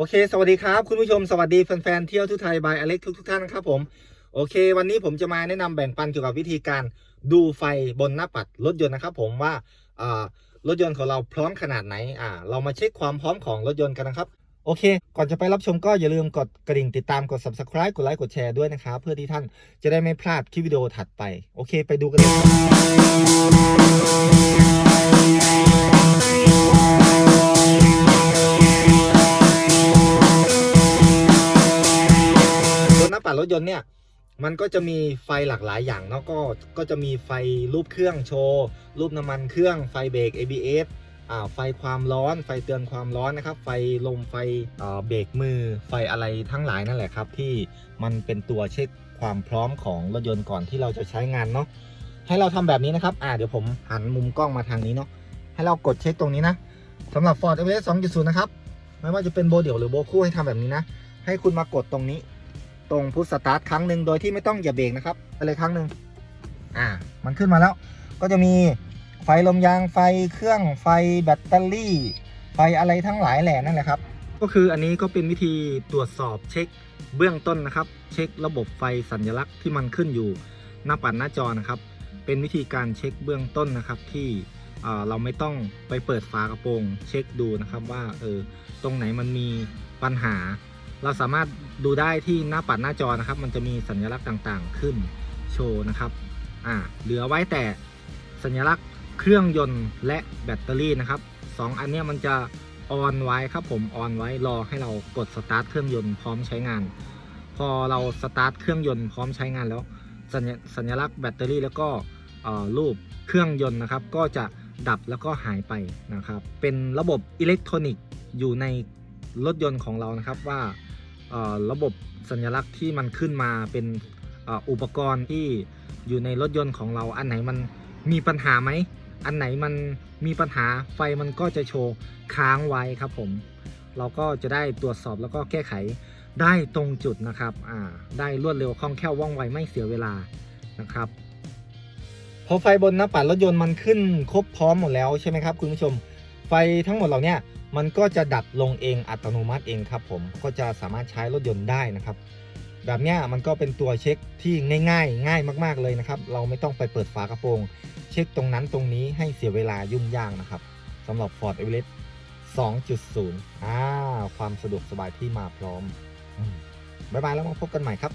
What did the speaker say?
โอเค สวัสดีครับ คุณผู้ชม สวัสดีแฟนๆ เที่ยวทุกไทยบายอเล็กทุกทุกๆท่านนะครับผม โอเค วันนี้ผมจะมาแนะนำแบ่งปันเกี่ยวกับวิธีการดูไฟบนหน้าปัดรถยนต์นะครับผมว่ารถยนต์ของเราพร้อมขนาดไหนอ่าเรามาเช็คความพร้อมของรถยนต์กันนะครับ โอเค ก่อนจะไปรับชมก็อย่าลืมกดกระดิ่งติดตามกด subscribe กดไลค์กดแชร์ด้วยนะครับเพื่อที่ท่านจะได้ไม่พลาดคลิปวิดีโอถัดไป โอเค ไปดูกันเลยาปัดรถยนต์เนี่ยมันก็จะมีไฟหลากหลายอย่างเนาะก็ก็จะมีไฟรูปเครื่องโชว์ รูปน้ำมันเครื่องไฟเบรก ABS อ่าไฟความร้อนไฟเตือนความร้อนนะครับ ไฟลมไฟอ่าเบรกมือ ไฟอะไรทั้งหลายนั่นแหละครับ ที่มันเป็นตัวเช็คความพร้อมของรถยนต์ก่อนที่เราจะใช้งานเนาะให้เราทำแบบนี้นะครับอ่าเดี๋ยวผมหันมุมกล้องมาทางนี้เนาะให้เรากดเช็คตรงนี้นะสำหรับ Ford e v e r e s t 2.0 นะครับ ไม่ว่าจะเป็นโบเดี่ยวหรือโบคู่ให้ทำแบบนี้นะ ให้คุณมากดตรงนี้ ตรงพุทสตาร์ทครั้งหนึ่งโดยที่ไม่ต้องเหยียบเบรกนะครับไปเลยครั้งหนึ่งอ่า มันขึ้นมาแล้ว ก็จะมีไฟลมยางไฟเครื่องไฟแบตเตอรี่ ไฟอะไรทั้งหลายแหล่นั่นแหละครับ ก็คืออันนี้ก็เป็นวิธีตรวจสอบเช็คเบื้องต้นนะครับ เช็คระบบไฟสัญลักษณ์ที่มันขึ้นอยู่หน้าปัดหน้าจอนะครับ เป็นวิธีการเช็คเบื้องต้นนะครับที่เเราไม่ต้องไปเปิดฝากระโปรง เช็คดูนะครับว่าเออตรงไหนมันมีปัญหา เราสามารถดูได้ที่หน้าปัดหน้าจอนะครับ มันจะมีสัญลักษณ์ต่างๆ ขึ้นโชว์นะครับอ่าเหลือไว้แต่สัญลักษณ์เครื่องยนต์และแบตเตอรี่นะครับสองอันนี้มันจะออนไว้ครับผมออนไว้รอให้เรากดสตาร์ทเครื่องยนต์พร้อมใช้งาน พอเราสตาร์ทเครื่องยนต์พร้อมใช้งานแล้วสัญสญลักษณ์แบตเตอรี่แล้วก็รูปเครื่องยนต์นะครับ ก็จะดับแล้วก็หายไปนะครับ เป็นระบบอิเล็กทรอนิกส์อยู่ในรถยนต์ของเรานะครับว่า ระบบสัญลักษณ์ที่มันขึ้นมาเป็นอุปกรณ์ที่อยู่ในรถยนต์ของเราอันไหนมันมีปัญหาไหม อันไหนมันมีปัญหาไฟมันก็จะโชว์ค้างไว้ครับผม เราก็จะได้ตรวจสอบแล้วก็แก้ไขได้ตรงจุดนะครับได้รวดเร็วคล่องแคล่วว่องไวไม่เสียเวลานะครับพอไฟบนหน้าปัดรถยนต์มันขึ้นครบพร้อมหมดแล้วใช่ไหมครับคุณผู้ชม ไฟทั้งหมดเหล่านี้ มันก็จะดับลงเองอัตโนมัติเองครับผมก็จะสามารถใช้รถยนต์ได้นะครับ แบบนี้มันก็เป็นตัวเช็คที่ง่าย ๆ ง่ายมาก ๆเลยนะครับ เราไม่ต้องไปเปิดฝากระโปรง เช็คตรงนั้นตรงนี้ให้เสียเวลายุ่งยากนะครับสำหรับ Ford Everest 2.0อ่าความสะดวกสบายที่มาพร้อม บ๊ายบายแล้วมาพบกันใหม่ครับ